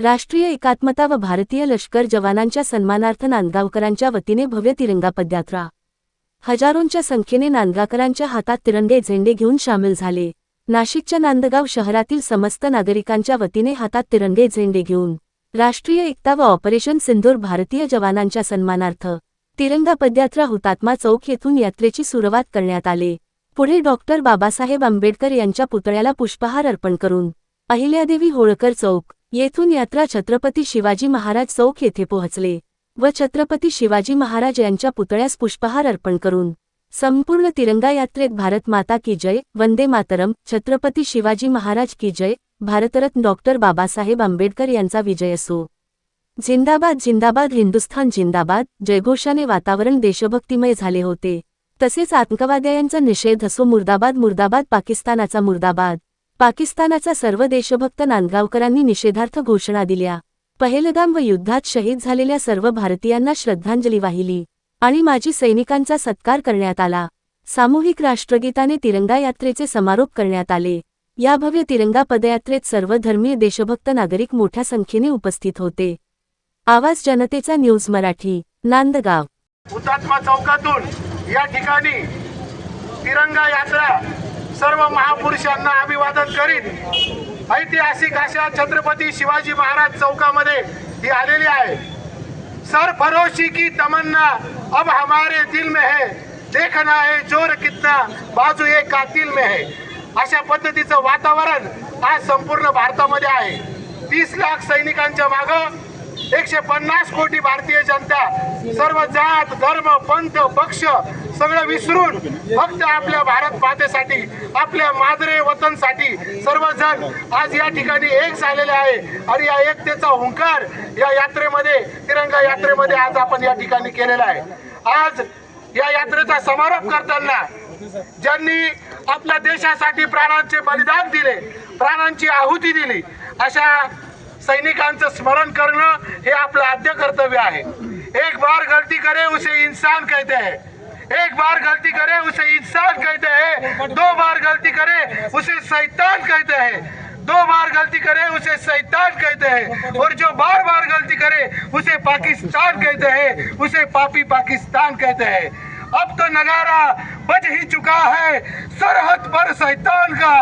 राष्ट्रीय एकात्मता व भारतीय लष्कर जवानांच्या सन्मानार्थ नांदगावकरांच्या वतीने भव्य तिरंगा पदयात्रा. हजारोंच्या संख्येने नांदगावकरांच्या हातात तिरंगे झेंडे घेऊन सामील झाले. नाशिकच्या नांदगाव शहरातील समस्त नागरिकांच्या वतीने हातात तिरंगे झेंडे घेऊन राष्ट्रीय एकता व ऑपरेशन सिंधूर भारतीय जवानांच्या सन्मानार्थ तिरंगा पदयात्रा हुतात्मा चौक येथून यात्रेची सुरुवात करण्यात आले. पुढे डॉक्टर बाबासाहेब आंबेडकर यांच्या पुतळ्याला पुष्पहार अर्पण करून अहिल्यादेवी होळकर चौक येथून यात्रा छत्रपती शिवाजी महाराज चौक येथे पोहोचले व छत्रपती शिवाजी महाराज यांच्या पुतळ्यास पुष्पहार अर्पण करून संपूर्ण तिरंगा यात्रेत भारत माता की जय वंदे मातरम छत्रपती शिवाजी महाराज की जय भारतरत्न डॉक्टर बाबासाहेब आंबेडकर यांचा विजय असो. जिंदाबाद जिंदाबाद हिंदुस्थान जिंदाबाद जयघोषाने वातावरण देशभक्तिमय झाले होते. तसेच आतंकवाद्यांचा निषेध असो मुर्दाबाद मुर्दाबाद पाकिस्तानाचा मुर्दाबाद. पाकिस्तानाचा सर्व देशभक्त नांदगावकरांनी निषेधार्थ घोषणा दिल्या. पहेलगाम व युद्धात शहीद झालेल्या सर्व भारतीयांना श्रद्धांजली वाहिली आणि माजी सैनिकांचा सत्कार करण्यात आला. सामूहिक राष्ट्रगीताने तिरंगा यात्रेचे समारोप करण्यात आले. या भव्य तिरंगा पदयात्रेत सर्व धर्मीय देशभक्त नागरिक मोठ्या संख्येने उपस्थित होते. आवाज जनतेचा न्यूज मराठी नांदगाव. हुतात्मा चौकातून या ठिकाणी तिरंगा यात्रा सर्व महापुरुषांना अभिवादन करीत ऐतिहासिक अशा छत्रपती शिवाजी महाराज चौकामध्ये ही आलेली आहे. सरफरोशी की तमन्ना अब हमारे दिल में है. देखना है जोर कितना बाजू एक कातिल में है. अशा पद्धतीचं वातावरण आज संपूर्ण भारतामध्ये आहे. तीस लाख सैनिकांच्या मागं एकशे पन्नास कोटी भारतीय जनता सर्व जात धर्म पंथ पक्ष सगळं विसरून फक्त आपल्या भारत मातेसाठी आपल्या मादरे वतनसाठी सर्वजण आज या ठिकाणी एक झालेले आहे. आणि या एकतेचा हुंकार या यात्रेमध्ये तिरंगा यात्रेमध्ये आज आपण या ठिकाणी केलेला आहे. आज या यात्रेचा समारोप करताना ज्यांनी आपल्या देशासाठी प्राणांचे बलिदान दिले प्राणांची आहुती दिली अशा सैनिकांचं स्मरण करणं हे आद्य कर्तव्य आहे. एक बार गलती करे, उसे इंसान कहते हैं. एक बार गलती करे, उसे इंसान कहते हैं. दो बार गलती करे, उसे शैतान कहते हैं. दो बार गलती करे, उसे शैतान कहते हैं. और जो बार बार गलती करे, उसे पाकिस्तान कहते हैं. उसे पापी पाकिस्तान कहते हैं. अब तो नगारा बज ही चुका है. सरहद पर शैतान का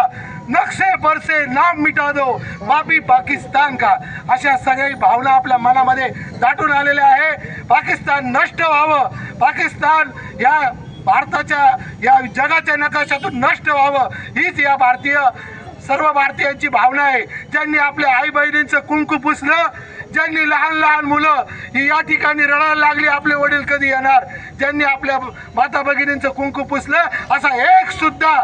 नक्शे पर से नाम मिटा दो बाबी पाकिस्तान का. अशा सगळी भावना आपल्या मनामध्ये दाटून आलेल्या आहे. पाकिस्तान नष्ट व्हावं. पाकिस्तान या भारताच्या या जगाच्या नकाशातून नष्ट व्हावं. हीच या भारतीय सर्व भारतीयांची भावना आहे. ज्यांनी आपल्या आई बहिणींचं कुंकू पुसलं ज्यांनी लहान लहान मुलं ही या ठिकाणी रडायला लागली आपले वडील कधी येणार? ज्यांनी आपल्या माता भगिनींचं कुंकू पुसलं असा एक सुद्धा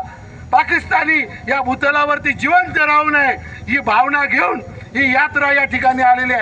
पाकिस्तानी या भूतलावरती जिवंत राहू नये ही भावना घेऊन ही यात्रा या ठिकाणी आलेली आहे.